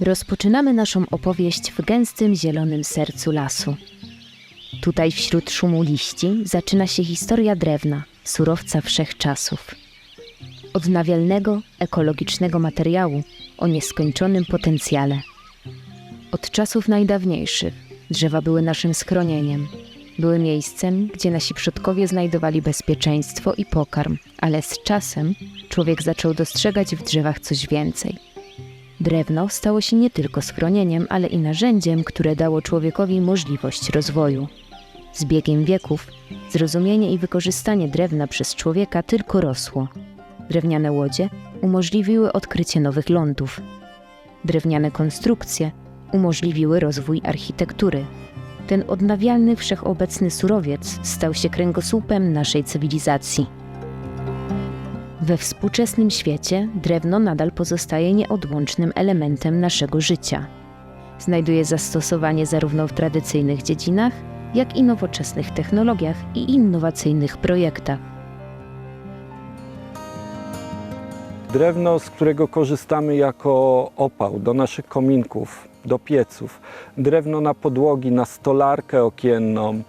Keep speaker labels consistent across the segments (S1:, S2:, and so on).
S1: Rozpoczynamy naszą opowieść w gęstym zielonym sercu lasu. Tutaj wśród szumu liści zaczyna się historia drewna, surowca wszechczasów. Odnawialnego, ekologicznego materiału o nieskończonym potencjale. Od czasów najdawniejszych drzewa były naszym schronieniem. Były miejscem, gdzie nasi przodkowie znajdowali bezpieczeństwo i pokarm, ale z czasem człowiek zaczął dostrzegać w drzewach coś więcej. Drewno stało się nie tylko schronieniem, ale i narzędziem, które dało człowiekowi możliwość rozwoju. Z biegiem wieków zrozumienie i wykorzystanie drewna przez człowieka tylko rosło. Drewniane łodzie umożliwiły odkrycie nowych lądów. Drewniane konstrukcje umożliwiły rozwój architektury. Ten odnawialny, wszechobecny surowiec stał się kręgosłupem naszej cywilizacji. We współczesnym świecie drewno nadal pozostaje nieodłącznym elementem naszego życia. Znajduje zastosowanie zarówno w tradycyjnych dziedzinach, jak i nowoczesnych technologiach i innowacyjnych projektach.
S2: Drewno, z którego korzystamy jako opał do naszych kominków, do pieców. Drewno na podłogi, na stolarkę okienną,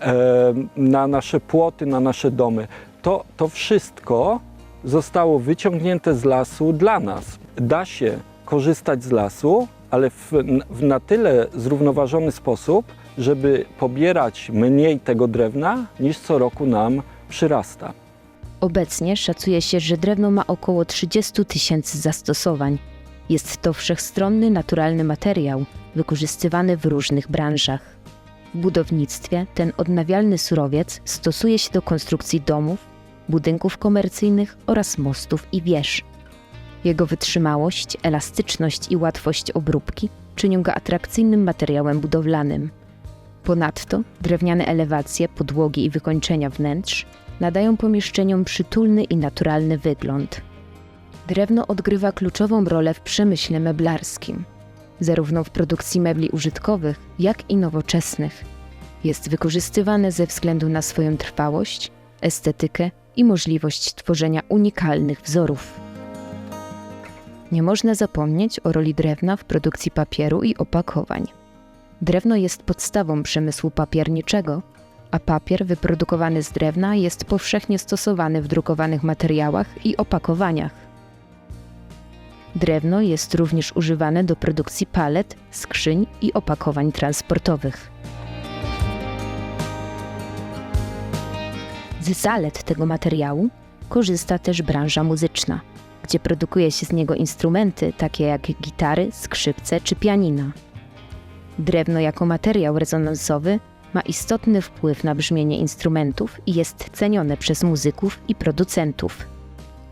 S2: e, na nasze płoty, na nasze domy. To, to wszystko zostało wyciągnięte z lasu dla nas. Da się korzystać z lasu, ale w, w na tyle zrównoważony sposób, żeby pobierać mniej tego drewna niż co roku nam przyrasta.
S1: Obecnie szacuje się, że drewno ma około 30 tysięcy zastosowań. Jest to wszechstronny, naturalny materiał, wykorzystywany w różnych branżach. W budownictwie ten odnawialny surowiec stosuje się do konstrukcji domów, budynków komercyjnych oraz mostów i wież. Jego wytrzymałość, elastyczność i łatwość obróbki czynią go atrakcyjnym materiałem budowlanym. Ponadto drewniane elewacje, podłogi i wykończenia wnętrz nadają pomieszczeniom przytulny i naturalny wygląd. Drewno odgrywa kluczową rolę w przemyśle meblarskim, zarówno w produkcji mebli użytkowych, jak i nowoczesnych. Jest wykorzystywane ze względu na swoją trwałość, estetykę i możliwość tworzenia unikalnych wzorów. Nie można zapomnieć o roli drewna w produkcji papieru i opakowań. Drewno jest podstawą przemysłu papierniczego, a papier wyprodukowany z drewna jest powszechnie stosowany w drukowanych materiałach i opakowaniach. Drewno jest również używane do produkcji palet, skrzyń i opakowań transportowych. Z zalet tego materiału korzysta też branża muzyczna, gdzie produkuje się z niego instrumenty takie jak gitary, skrzypce czy pianina. Drewno jako materiał rezonansowy ma istotny wpływ na brzmienie instrumentów i jest cenione przez muzyków i producentów.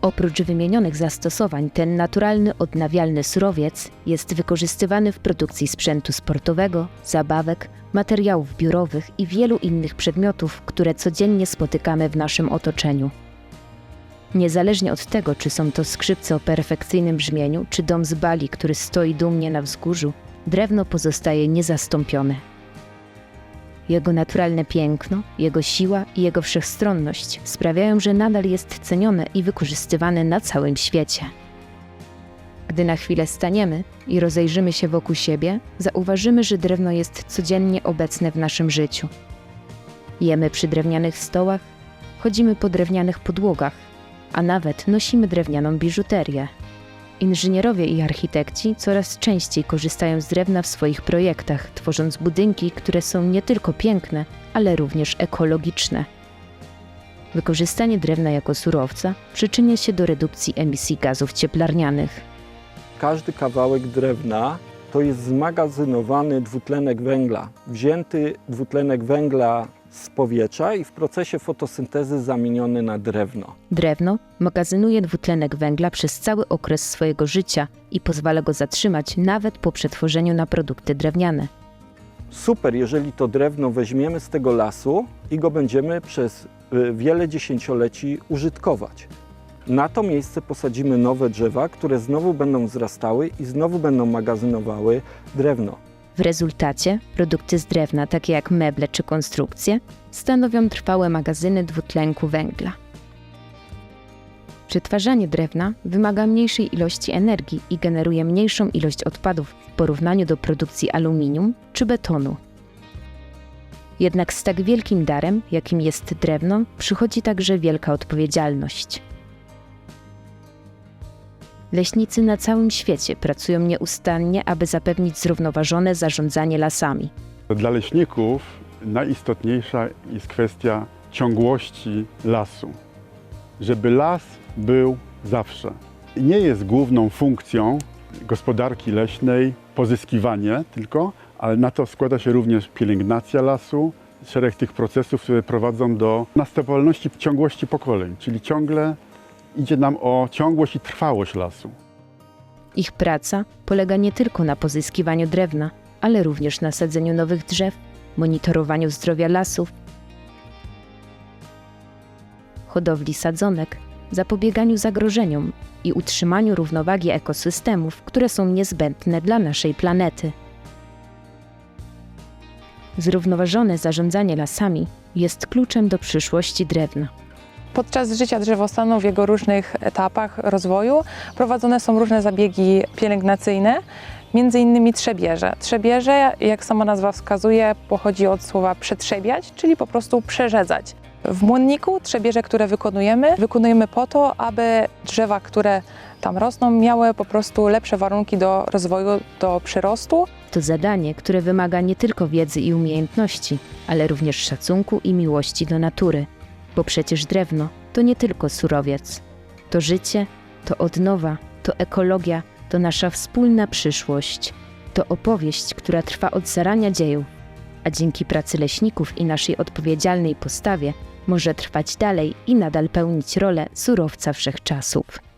S1: Oprócz wymienionych zastosowań, ten naturalny, odnawialny surowiec jest wykorzystywany w produkcji sprzętu sportowego, zabawek, materiałów biurowych i wielu innych przedmiotów, które codziennie spotykamy w naszym otoczeniu. Niezależnie od tego, czy są to skrzypce o perfekcyjnym brzmieniu, czy dom z bali, który stoi dumnie na wzgórzu, drewno pozostaje niezastąpione. Jego naturalne piękno, jego siła i jego wszechstronność sprawiają, że nadal jest cenione i wykorzystywane na całym świecie. Gdy na chwilę staniemy i rozejrzymy się wokół siebie, zauważymy, że drewno jest codziennie obecne w naszym życiu. Jemy przy drewnianych stołach, chodzimy po drewnianych podłogach, a nawet nosimy drewnianą biżuterię. Inżynierowie i architekci coraz częściej korzystają z drewna w swoich projektach, tworząc budynki, które są nie tylko piękne, ale również ekologiczne. Wykorzystanie drewna jako surowca przyczynia się do redukcji emisji gazów cieplarnianych.
S2: Każdy kawałek drewna to jest zmagazynowany dwutlenek węgla, wzięty dwutlenek węgla z powietrza i w procesie fotosyntezy zamieniony na drewno.
S1: Drewno magazynuje dwutlenek węgla przez cały okres swojego życia i pozwala go zatrzymać nawet po przetworzeniu na produkty drewniane.
S2: Super, jeżeli to drewno weźmiemy z tego lasu i go będziemy przez y, wiele dziesięcioleci użytkować. Na to miejsce posadzimy nowe drzewa, które znowu będą wzrastały i znowu będą magazynowały drewno.
S1: W rezultacie produkty z drewna, takie jak meble czy konstrukcje, stanowią trwałe magazyny dwutlenku węgla. Przetwarzanie drewna wymaga mniejszej ilości energii i generuje mniejszą ilość odpadów w porównaniu do produkcji aluminium czy betonu. Jednak z tak wielkim darem, jakim jest drewno, przychodzi także wielka odpowiedzialność. Leśnicy na całym świecie pracują nieustannie, aby zapewnić zrównoważone zarządzanie lasami.
S3: Dla leśników najistotniejsza jest kwestia ciągłości lasu. Żeby las był zawsze. Nie jest główną funkcją gospodarki leśnej pozyskiwanie tylko, ale na to składa się również pielęgnacja lasu, szereg tych procesów, które prowadzą do następowalności ciągłości pokoleń, czyli ciągle idzie nam o ciągłość i trwałość lasu.
S1: Ich praca polega nie tylko na pozyskiwaniu drewna, ale również na sadzeniu nowych drzew, monitorowaniu zdrowia lasów, hodowli sadzonek, zapobieganiu zagrożeniom i utrzymaniu równowagi ekosystemów, które są niezbędne dla naszej planety. Zrównoważone zarządzanie lasami jest kluczem do przyszłości drewna.
S4: Podczas życia drzewostanu w jego różnych etapach rozwoju prowadzone są różne zabiegi pielęgnacyjne, między innymi trzebierze. Trzebierze, jak sama nazwa wskazuje, pochodzi od słowa przetrzebiać, czyli po prostu przerzedzać. W młonniku trzebierze, które wykonujemy, wykonujemy po to, aby drzewa, które tam rosną, miały po prostu lepsze warunki do rozwoju, do przyrostu.
S1: To zadanie, które wymaga nie tylko wiedzy i umiejętności, ale również szacunku i miłości do natury, bo przecież drewno to nie tylko surowiec. To życie, to odnowa, to ekologia, to nasza wspólna przyszłość. To opowieść, która trwa od zarania dziejów, a dzięki pracy leśników i naszej odpowiedzialnej postawie może trwać dalej i nadal pełnić rolę surowca wszechczasów.